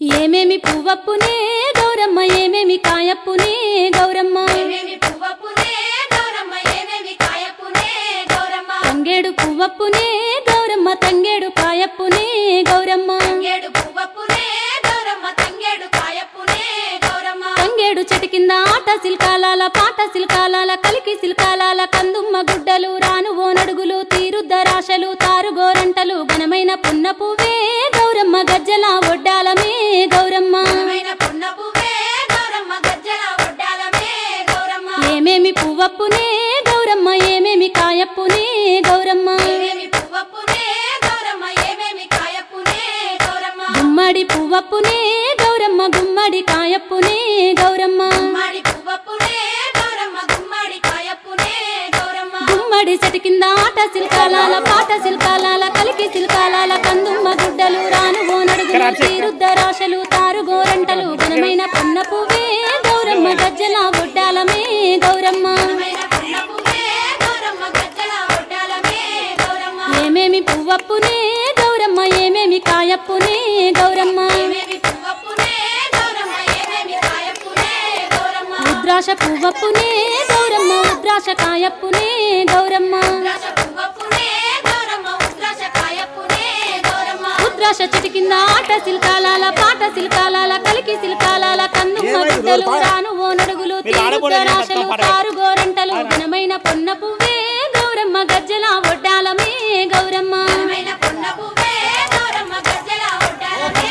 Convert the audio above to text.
ఏమేమి పువ్వప్పునే గౌరమ్మ ఏమేమి కాయప్పునే గౌరమ్మ? ఏమేమి పువ్వప్పునే గౌరమ్మ ఏమేమి కాయప్పునే గౌరమ్మ? తంగేడు పువ్వప్పునే గౌరమ్మ తంగేడు కాయప్పునే గౌరమ్మ. తంగేడు పువ్వప్పునే గౌరమ్మ తంగేడు కాయప్పునే గౌరమ్మ. తంగేడు చెట్టు కింద ఆట సిల్కాలాల పాట సిల్కాలాల కలికి సిల్కాలాల కందుమ్మ గుడ్డలు రాను ఓనడుగులు తీరుద్దరాశలు తారుగోరంటలు ఘనమైన పున్న పువ్వే గౌరమ్మ గజ్జల ఒడ్డాలమే గౌరమ్మ. ఏమేమి పువ్వప్పునే గౌరమ్మ ఏమేమి కాయప్పునే గౌరమ్మ. గుమ్మడి పువ్వప్పునే గౌరమ్మ గుమ్మడి కాయప్పునే గౌరమ్మ. గుమ్మడి పువ్వప్పునే గౌరమ్మ గుమ్మడి కాయప్పునే గౌరమ్మ. గుమ్మడి చెట్టు కింద ఆట సిల్కాలాల పాట సిల్కాలాల ఓనడుగులు తీరుద్దరాశలు తారుగోరంటలు ఘనమైన పున్న పువ్వే గౌరమ్మ గజ్జల గొడ్డాలమే గౌరమ్మ గౌరమ్మ. ఏమేమి పువ్వప్పునే గౌరమ్మ ఏమేమి కాయప్పునే గౌరమ్మ. రుద్రాశ పువ్వప్పునే గౌరమ్మ రుద్రాశ కాయప్పునే గౌరమ్మ. చెట్టు కింద ఆట సిల్కాలాల పాట సిల్కాలాల కలికి సిల్కాలాల కన్నుమ్మ గుడ్డలు రాను ఓనడుగులు రాశలు కారు గోరంటలు ఘనమైన పొన్న పువ్వే గౌరమ్మ గజ్జల ఒడ్డాలమే గౌరమ్మ. పొన్న పువ్వే గౌరమ్మ గజ్జల ఒడ్డాలమే.